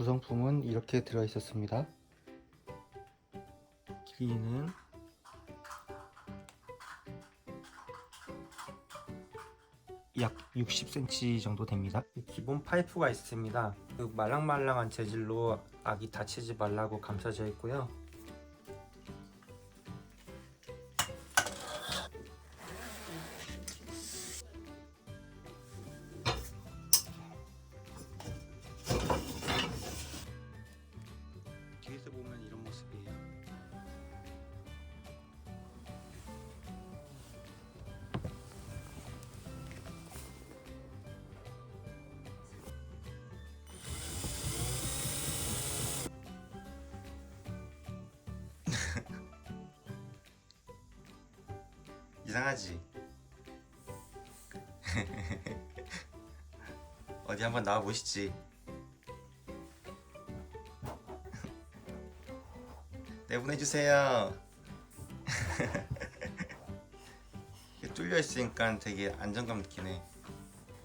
구성품은 이렇게 들어 있었습니다. 길이는 약 60cm 정도 됩니다. 기본 파이프가 있습니다. 그 말랑말랑한 재질로 아기 다치지 말라고 감싸져 있고요. 이상하지? 어디 한번 나와 보시지. 내보내주세요. 이게 뚫려 있으니까 되게 안정감 느끼네.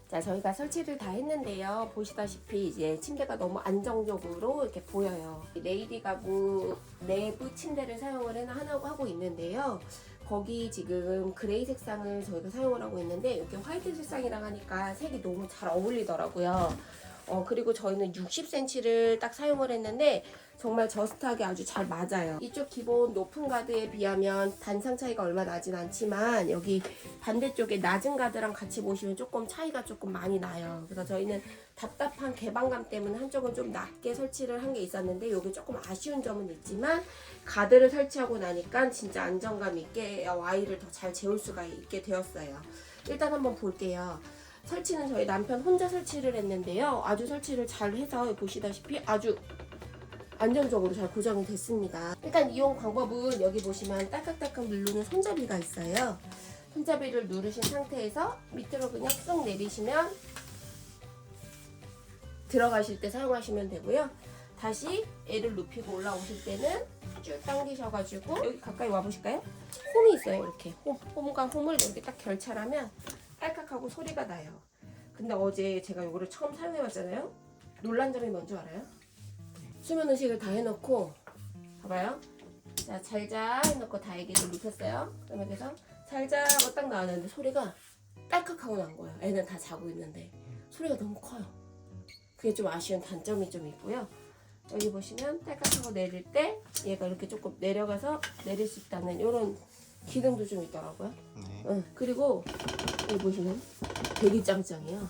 자, 저희가 설치를 다 했는데요. 보시다시피 이제 침대가 너무 안정적으로 이렇게 보여요. 레이디 가구 내부 침대를 사용을 하려고 하고 있는데요. 거기 지금 그레이 색상을 저희가 사용을 하고 있는데 이렇게 화이트 색상이랑 하니까 색이 너무 잘 어울리더라고요. 어, 그리고 저희는 60cm를 딱 사용을 했는데 정말 저스트하게 아주 잘 맞아요. 이쪽 기본 높은 가드에 비하면 단상 차이가 얼마 나진 않지만 여기 반대쪽에 낮은 가드랑 같이 보시면 조금 차이가 조금 많이 나요. 그래서 저희는 답답한 개방감 때문에 한쪽은 좀 낮게 설치를 한 게 있었는데 여기 조금 아쉬운 점은 있지만 가드를 설치하고 나니까 진짜 안정감 있게 와이를 더 잘 재울 수가 있게 되었어요. 일단 한번 볼게요. 설치는 저희 남편 혼자 설치를 했는데요. 아주 설치를 잘 해서 보시다시피 아주 안정적으로 잘 고정이 됐습니다. 일단 이용 방법은 여기 보시면 딸깍딸깍 누르는 손잡이가 있어요. 손잡이를 누르신 상태에서 밑으로 그냥 쏙 내리시면 들어가실 때 사용하시면 되고요. 다시 애를 눕히고 올라오실 때는 쭉 당기셔가지고 여기 가까이 와보실까요? 홈이 있어요 이렇게 홈, 홈과 홈을 이렇게 딱 결찰하면 딸깍하고 소리가 나요. 근데 어제 제가 이거를 처음 사용해봤잖아요. 놀란 점이 뭔지 알아요? 수면 의식을 다 해놓고 봐봐요. 자 잘자 해놓고 다 애기를 눕혔어요. 그러면 그래서 잘자 하고 딱 나왔는데 소리가 딸깍하고 난 거예요. 애는 다 자고 있는데 소리가 너무 커요. 그게 좀 아쉬운 단점이 좀 있고요. 여기 보시면 딸깍하고 내릴 때 얘가 이렇게 조금 내려가서 내릴 수 있다는 이런 기능도 좀 있더라고요. 네. 응. 그리고 여기 보시면 되게 짱짱해요.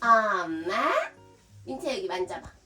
엄마, 민채 여기 만져봐.